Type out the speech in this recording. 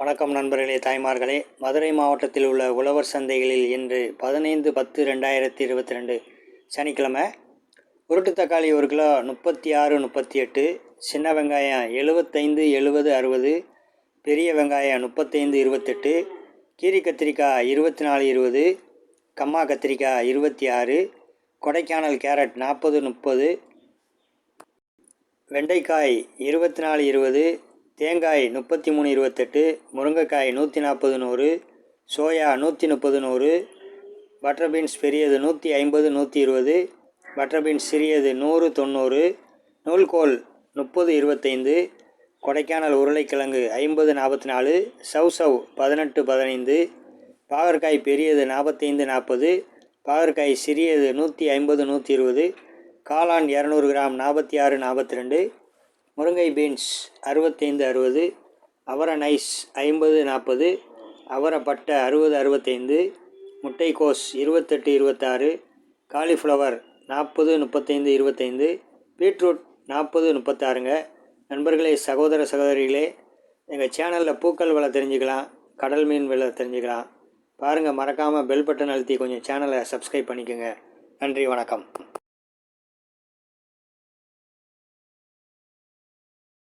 வணக்கம் நண்பர்களே தாய்மார்களே. மதுரை மாவட்டத்தில் உள்ள உழவர் சந்தைகளில் இன்று பதினைந்து பத்து ரெண்டாயிரத்தி இருபத்தி ரெண்டு சனிக்கிழமை உருட்டு தக்காளி ஒரு கிலோ முப்பத்தி ஆறு முப்பத்தி எட்டு சின்ன வெங்காயம் எழுபத்தைந்து எழுபது அறுபது பெரிய வெங்காயம் முப்பத்தைந்து இருபத்தெட்டு கீரி கத்திரிக்காய் இருபத்தி நாலு இருபது கம்மா கத்திரிக்காய் இருபத்தி ஆறு கொடைக்கானல் கேரட் நாற்பது முப்பது வெண்டைக்காய் இருபத்தி நாலு இருபது தேங்காய் முப்பத்தி மூணு இருபத்தெட்டு முருங்கைக்காய் நூற்றி நாற்பது நூறு சோயா நூற்றி முப்பது நூறு பட்டர் பீன்ஸ் பெரியது நூற்றி ஐம்பது நூற்றி இருபது பட்டர் பீன்ஸ் சிறியது நூறு தொண்ணூறு நூல்கோல் முப்பது இருபத்தைந்து கொடைக்கானல் உருளைக்கிழங்கு ஐம்பது நாற்பத்தி நாலு சவ் சவ் பதினெட்டு பதினைந்து பாகற்காய் பெரியது நாற்பத்தைந்து நாற்பது பாகற்காய் சிறியது நூற்றி ஐம்பது நூற்றி இருபது காளான் இரநூறு கிராம் நாற்பத்தி ஆறு நாற்பத்தி ரெண்டு முருங்கை பீன்ஸ் அறுபத்தைந்து அறுபது அவரை நைஸ் ஐம்பது நாற்பது அவரை பட்டை அறுபது அறுபத்தைந்து முட்டைக்கோஸ் இருபத்தெட்டு இருபத்தாறு காலிஃப்ளவர் நாற்பது முப்பத்தைந்து இருபத்தைந்து பீட்ரூட் நாற்பது முப்பத்தாறுங்க. நண்பர்களே சகோதர சகோதரிகளே எங்கள் சேனலில் பூக்கள் விலை தெரிஞ்சுக்கலாம் கடல் மீன் விலை தெரிஞ்சுக்கலாம். பாருங்கள் மறக்காமல் பெல் பட்டன் அழுத்தி கொஞ்சம் சேனலை சப்ஸ்கிரைப் பண்ணிக்கோங்க. நன்றி வணக்கம்.